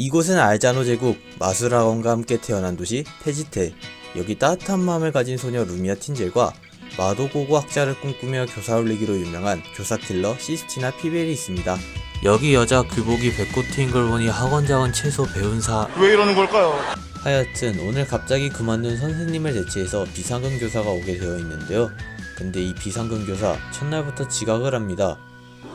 이곳은 알자노 제국 마술학원과 함께 태어난 도시 페지테. 여기 따뜻한 마음을 가진 소녀 루미아 틴젤과 마도고고 학자를 꿈꾸며 교사 올리기로 유명한 교사 킬러 시스티나 피벨이 있습니다. 여기 여자 교복이 배꼽트인 걸 보니 학원장은 최소 배운사 왜 이러는 걸까요? 하여튼 오늘 갑자기 그만둔 선생님을 대체해서 비상근 교사가 오게 되어 있는데요. 근데 이 비상근 교사 첫날부터 지각을 합니다.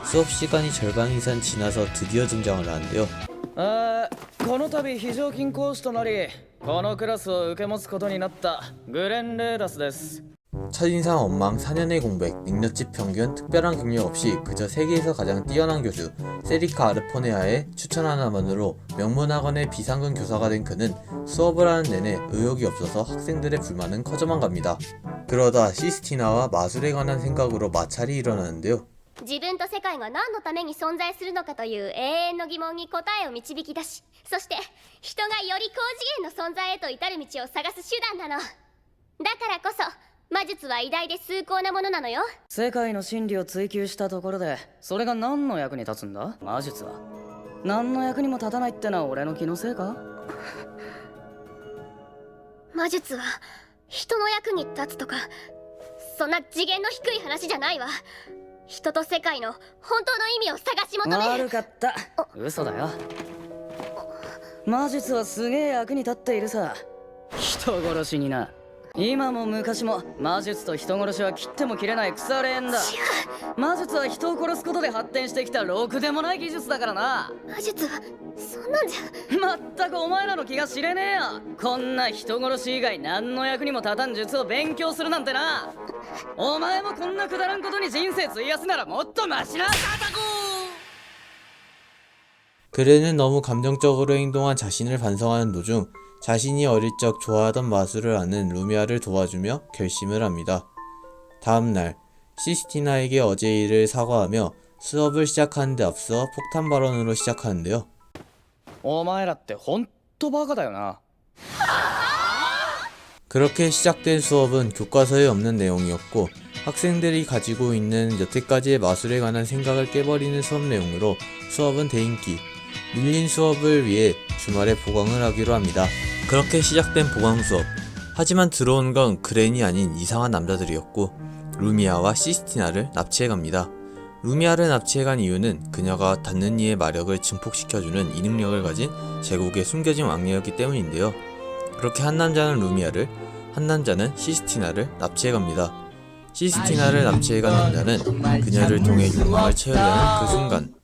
수업 시간이 절반 이상 지나서 드디어 등장을 하는데요. あーこの度非常勤講師となりこのクラスを受け持つことになったグレン・レーラスです 첫인상 엉망 4년의 공백, 능력치 평균, 특별한 경력 없이 그저 세계에서 가장 뛰어난 교수 세리카 아르포네아의 추천 하나만으로 명문학원의 비상근 교사가 된 그는 수업을 하는 내내 의욕이 없어서 학생들의 불만은 커져만 갑니다. 그러다 시스티나와 마술에 관한 생각으로 마찰이 일어나는데요. 自分と世界が何のために存在するのかという永遠の疑問に答えを導き出しそして人がより高次元の存在へと至る道を探す手段なの。だからこそ魔術は偉大で崇高なものなのよ。世界の真理を追求したところでそれが何の役に立つんだ？魔術は。何の役にも立たないってのは俺の気のせいか？魔術は人の役に立つとかそんな次元の低い話じゃないわ人と世界の本当の意味を探し求める。悪かった。嘘だよ。魔術はすげえ役に立っているさ。人殺しにな今も昔も魔術と人殺しは切っても切れない腐れ縁だ魔術は人を殺すことで発展してきたろくでもない技術だからな魔術はそんなんじゃまったくお前らの気が知れねえよこんな人殺し以外何の役にも立たん術を勉強するなんてなお前もこんなくだらんことに人生費やすならもっとマシな 그레는 너무 감정적으로 행동한 자신을 반성하는 도중 자신이 어릴 적 좋아하던 마술을 아는 루미아를 도와주며 결심을 합니다. 다음날 시스티나에게 어제 일을 사과하며 수업을 시작하는데 앞서 폭탄 발언으로 시작하는데요. お前らってほんとバカだよな 그렇게 시작된 수업은 교과서에 없는 내용이었고 학생들이 가지고 있는 여태까지의 마술에 관한 생각을 깨버리는 수업 내용으로 수업은 대인기, 밀린 수업을 위해 주말에 보강을 하기로 합니다. 그렇게 시작된 보강 수업. 하지만 들어온 건 그랜이 아닌 이상한 남자들이었고 루미아와 시스티나를 납치해갑니다. 루미아를 납치해간 이유는 그녀가 닿는 이의 마력을 증폭시켜주는 이 능력을 가진 제국의 숨겨진 왕녀였기 때문인데요. 그렇게 한 남자는 루미아를, 한 남자는 시스티나를 납치해갑니다. 시스티나를 납치해간 남자는 그녀를 통해 욕망을 채우려 하는 그 순간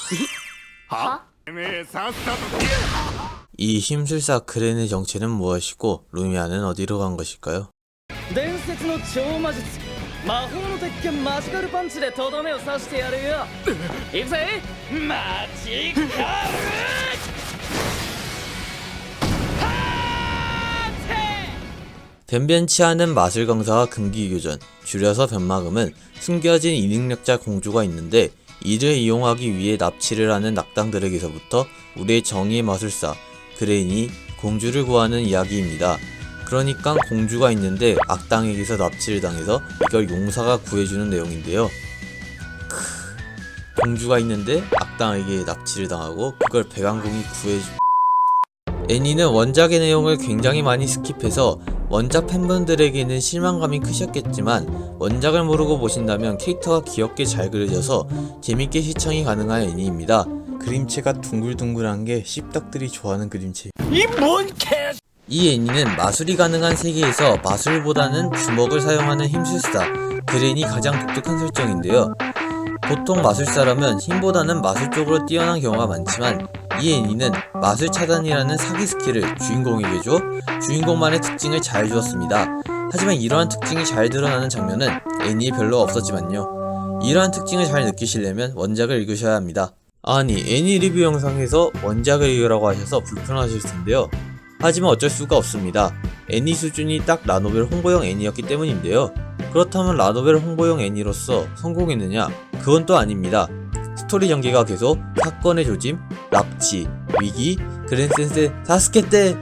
俺も魔術起動できないけどなはてめえさっさと消え 이 힘술사 그렌의 정체는 무엇이고 루미아는 어디로 간 것일까요? 伝説の超魔術魔法の鉄拳マジカルパンチでとどめを刺してやるよいくぜマジカルハーテ 변변치 않은 마술 강사와 금기교전, 줄여서 변마금은 숨겨진 이능력자 공주가 있는데 이를 이용하기 위해 납치를 하는 낙당들에게서부터 우리의 정의의 마술사 그레인이 공주를 구하는 이야기입니다. 그러니까 공주가 있는데 악당에게서 납치를 당해서 이걸 용사가 구해주는 내용인데요. 크, 공주가 있는데 악당에게 납치를 당하고 그걸 백왕공이 구해주 애니는 원작의 내용을 굉장히 많이 스킵해서 원작 팬분들에게는 실망감이 크셨겠지만 원작을 모르고 보신다면 캐릭터가 귀엽게 잘 그려져서 재밌게 시청이 가능한 애니입니다. 그림체가 둥글둥글한 게 씹덕들이 좋아하는 그림체. 이 애니는 마술이 가능한 세계에서 마술보다는 주먹을 사용하는 힘술사 그랜이 가장 독특한 설정인데요. 보통 마술사라면 힘보다는 마술 쪽으로 뛰어난 경우가 많지만 이 애니는 마술 차단이라는 사기 스킬을 주인공에게 줘 주인공만의 특징을 잘 주었습니다. 하지만 이러한 특징이 잘 드러나는 장면은 애니에 별로 없었지만요. 이러한 특징을 잘 느끼시려면 원작을 읽으셔야 합니다. 아니, 애니 리뷰 영상에서 원작을 읽으라고 하셔서 불편하실 텐데요. 하지만 어쩔 수가 없습니다. 애니 수준이 딱 라노벨 홍보용 애니였기 때문인데요. 그렇다면 라노벨 홍보용 애니로서 성공했느냐? 그건 또 아닙니다. 스토리 전개가 계속 사건의 조짐, 납치, 위기, 그랜센세, 사스케 때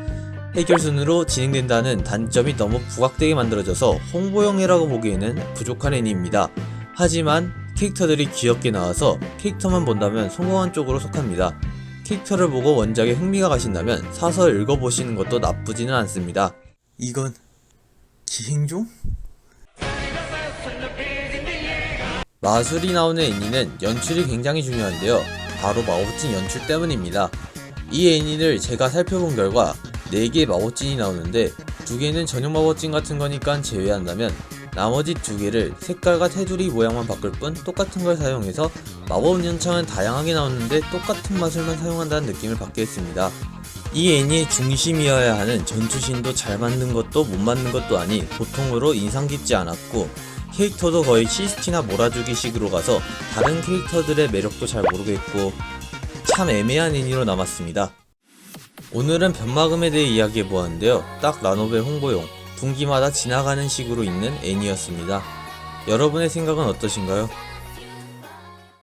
해결 순으로 진행된다는 단점이 너무 부각되게 만들어져서 홍보용이라고 보기에는 부족한 애니입니다. 하지만 캐릭터들이 귀엽게 나와서 캐릭터만 본다면 성공한 쪽으로 속합니다. 캐릭터를 보고 원작에 흥미가 가신다면 사서 읽어보시는 것도 나쁘지는 않습니다. 이건 기행종? 마술이 나오는 애니는 연출이 굉장히 중요한데요. 바로 마법진 연출 때문입니다. 이 애니를 제가 살펴본 결과 4개의 마법진이 나오는데 2개는 전용 마법진 같은 거니까 제외한다면 나머지 2개를 색깔과 테두리 모양만 바꿀 뿐 똑같은 걸 사용해서 마법 연창은 다양하게 나오는데 똑같은 마술만 사용한다는 느낌을 받게 했습니다. 이 애니의 중심이어야 하는 전투신도 잘 만든 것도 못 만든 것도 아닌 보통으로 인상 깊지 않았고 캐릭터도 거의 시스티나 몰아주기 식으로 가서 다른 캐릭터들의 매력도 잘 모르겠고 참 애매한 애니로 남았습니다. 오늘은 변마금에 대해 이야기해 보았는데요. 딱 라노벨 홍보용, 분기마다 지나가는 식으로 있는 애니였습니다. 여러분의 생각은 어떠신가요?